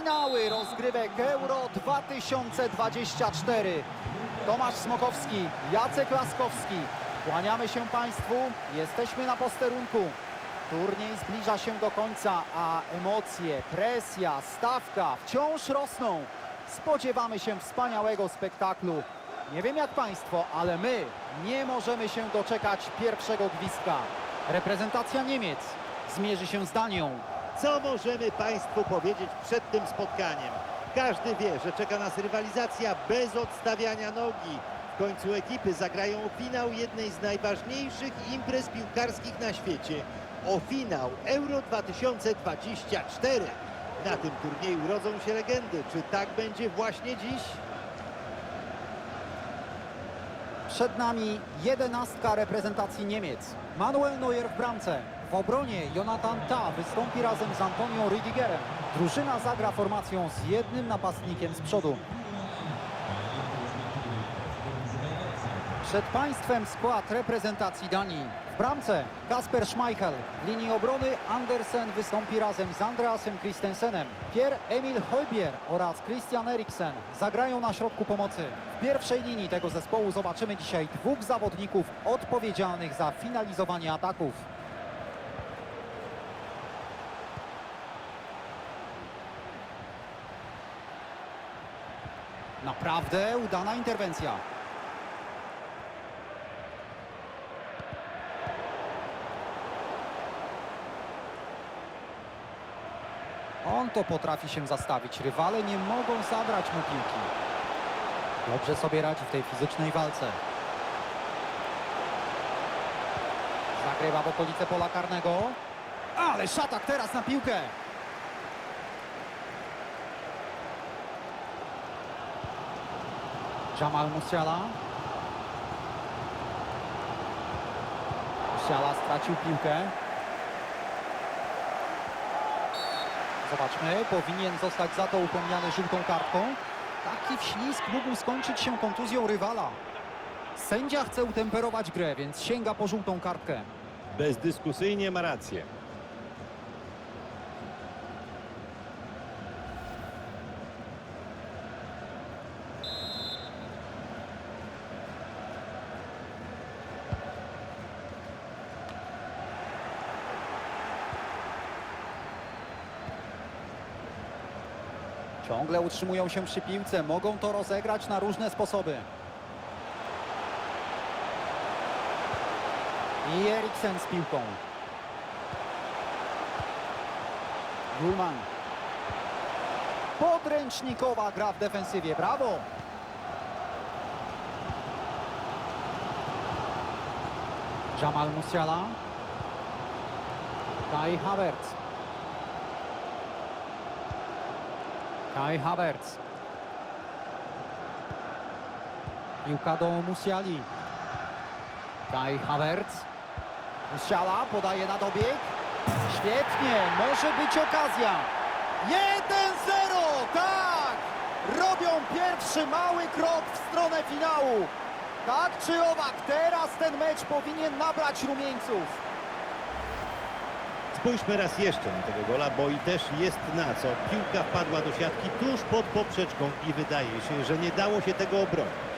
Finały rozgrywek Euro 2024. Tomasz Smokowski, Jacek Laskowski. Kłaniamy się Państwu, jesteśmy na posterunku. Turniej zbliża się do końca, a emocje, presja, stawka wciąż rosną. Spodziewamy się wspaniałego spektaklu. Nie wiem jak Państwo, ale my nie możemy się doczekać pierwszego gwizdka. Reprezentacja Niemiec zmierzy się z Danią. Co możemy Państwu powiedzieć przed tym spotkaniem? Każdy wie, że czeka nas rywalizacja bez odstawiania nogi. W końcu ekipy zagrają finał jednej z najważniejszych imprez piłkarskich na świecie. O finał Euro 2024. Na tym turnieju rodzą się legendy. Czy tak będzie właśnie dziś? Przed nami jedenastka reprezentacji Niemiec. Manuel Neuer w bramce. W obronie Jonathan Ta wystąpi razem z Antonią Rüdigerem. Drużyna zagra formacją z jednym napastnikiem z przodu. Przed Państwem skład reprezentacji Danii. W bramce Kasper Schmeichel. W linii obrony Andersen wystąpi razem z Andreasem Christensenem. Pierre-Emil Hojbier oraz Christian Eriksen zagrają na środku pomocy. W pierwszej linii tego zespołu zobaczymy dzisiaj dwóch zawodników odpowiedzialnych za finalizowanie ataków. Naprawdę udana interwencja. On to potrafi się zastawić. Rywale nie mogą zabrać mu piłki. Dobrze sobie radzi w tej fizycznej walce. Zagrywa w okolice pola karnego. Ale szatak teraz na piłkę. Jamal Musiala. Musiala stracił piłkę. Zobaczmy, powinien zostać za to upomniany żółtą kartką. Taki wślizg mógł skończyć się kontuzją rywala. Sędzia chce utemperować grę, więc sięga po żółtą kartkę. Bezdyskusyjnie ma rację. Ciągle utrzymują się przy piłce, mogą to rozegrać na różne sposoby. I Eriksen z piłką. Julman. Podręcznikowa gra w defensywie, brawo! Jamal Musiala. Kai Havertz. Kai Havertz. Piłka do Musiali. Kai Havertz. Musiala podaje na dobieg. Świetnie, może być okazja. 1-0, tak! Robią pierwszy mały krok w stronę finału. Tak czy owak, teraz ten mecz powinien nabrać rumieńców. Spójrzmy raz jeszcze na tego gola, bo i też jest na co. Piłka wpadła do siatki tuż pod poprzeczką i wydaje się, że nie dało się tego obronić.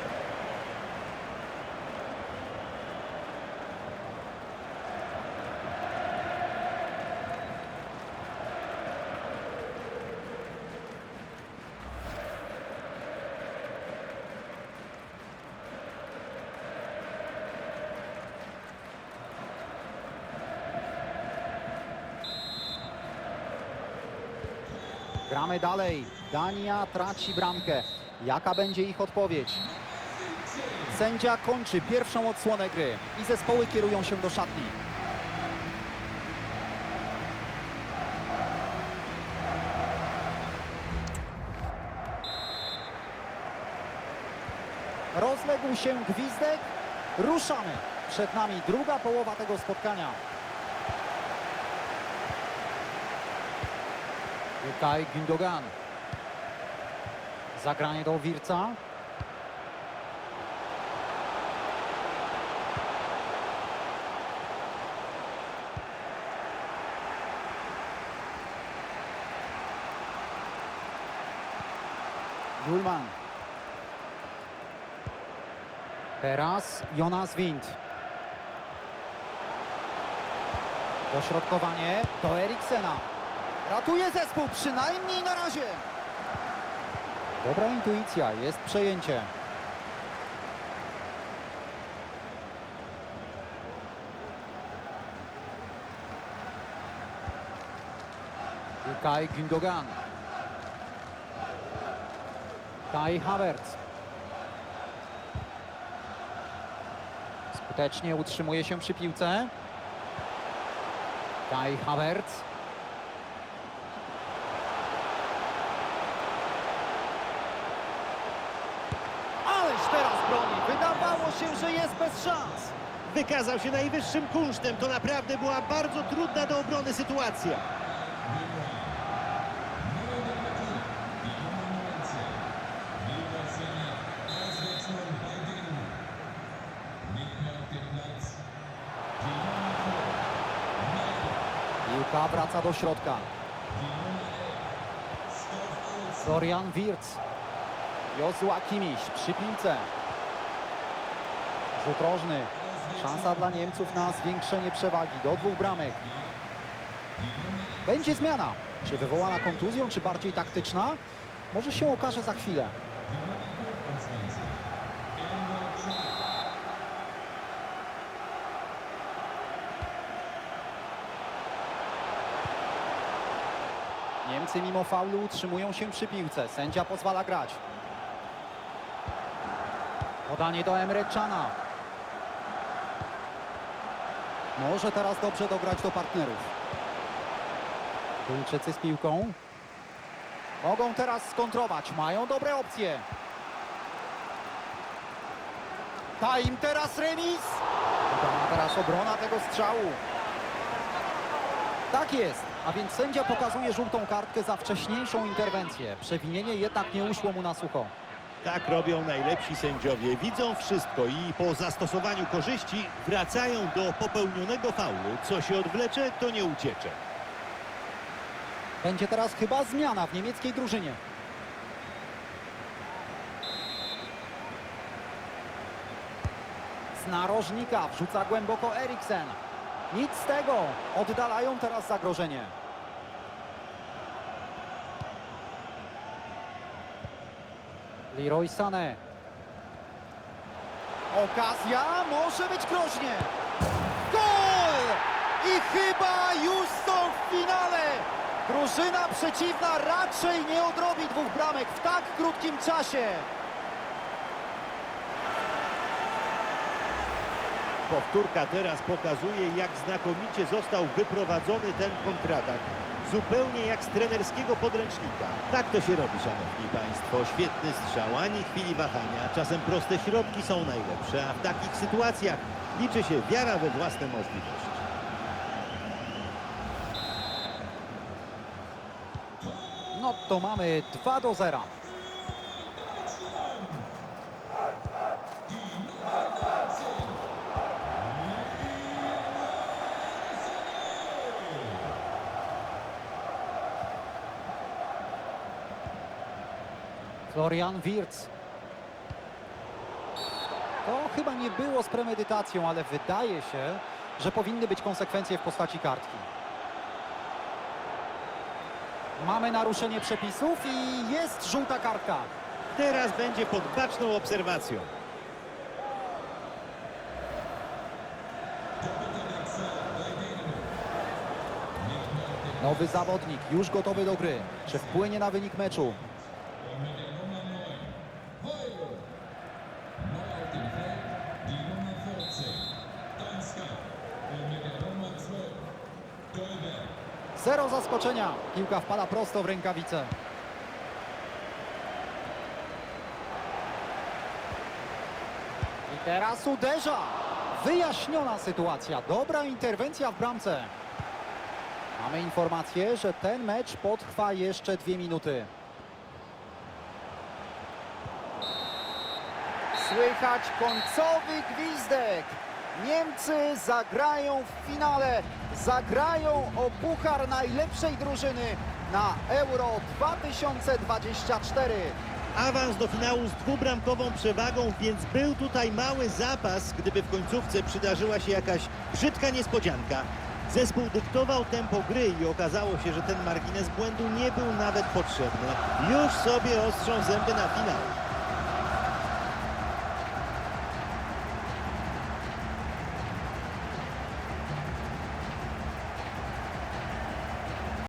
Gramy dalej. Dania traci bramkę. Jaka będzie ich odpowiedź? Sędzia kończy pierwszą odsłonę gry i zespoły kierują się do szatni. Rozległ się gwizdek. Ruszamy. Przed nami druga połowa tego spotkania. Tutaj Gündogan. Zagranie do Wirca. Julman. Teraz Jonas Wind. Dośrodkowanie do Eriksena. Ratuje zespół, przynajmniej na razie. Dobra intuicja, jest przejęcie. Kai Gündogan. Kai Havertz. Skutecznie utrzymuje się przy piłce. Kai Havertz. Się, że jest bez szans. Wykazał się najwyższym kunsztem. To naprawdę była bardzo trudna do obrony sytuacja. Piłka wraca do środka. Florian Wirtz. Josua Kimiś przy piłce. Rzut rożny. Szansa dla Niemców na zwiększenie przewagi do dwóch bramek. Będzie zmiana. Czy wywołana kontuzją, czy bardziej taktyczna? Może się okaże za chwilę. Niemcy mimo faulu utrzymują się przy piłce. Sędzia pozwala grać. Podanie do Emre Cana. Może teraz dobrze dograć do partnerów. Duńczycy z piłką. Mogą teraz skontrować. Mają dobre opcje. Ta im teraz remis. Udana teraz obrona tego strzału. Tak jest, a więc sędzia pokazuje żółtą kartkę za wcześniejszą interwencję. Przewinienie jednak nie uszło mu na sucho. Tak robią najlepsi sędziowie. Widzą wszystko i po zastosowaniu korzyści wracają do popełnionego faulu. Co się odwlecze, to nie uciecze. Będzie teraz chyba zmiana w niemieckiej drużynie. Z narożnika wrzuca głęboko Eriksen. Nic z tego. Oddalają teraz zagrożenie. Leroy Sané. Okazja może być groźnie. Gol! I chyba już są w finale. Drużyna przeciwna raczej nie odrobi dwóch bramek w tak krótkim czasie. Powtórka teraz pokazuje, jak znakomicie został wyprowadzony ten kontratak. Zupełnie jak z trenerskiego podręcznika. Tak to się robi, szanowni państwo. Świetny strzał, ani chwili wahania. Czasem proste środki są najlepsze, a w takich sytuacjach liczy się wiara we własne możliwości. No to mamy 2 do 0. Florian Wirtz. To chyba nie było z premedytacją, ale wydaje się, że powinny być konsekwencje w postaci kartki. Mamy naruszenie przepisów i jest żółta kartka. Teraz będzie pod baczną obserwacją. Nowy zawodnik, już gotowy do gry. Czy wpłynie na wynik meczu? Zaskoczenia. Piłka wpada prosto w rękawice. I teraz uderza. Wyjaśniona sytuacja. Dobra interwencja w bramce. Mamy informację, że ten mecz potrwa jeszcze dwie minuty. Słychać końcowy gwizdek. Niemcy zagrają w finale. Zagrają o puchar najlepszej drużyny na Euro 2024. Awans do finału z dwubramkową przewagą, więc był tutaj mały zapas, gdyby w końcówce przydarzyła się jakaś brzydka niespodzianka. Zespół dyktował tempo gry i okazało się, że ten margines błędu nie był nawet potrzebny. Już sobie ostrzą zęby na finał.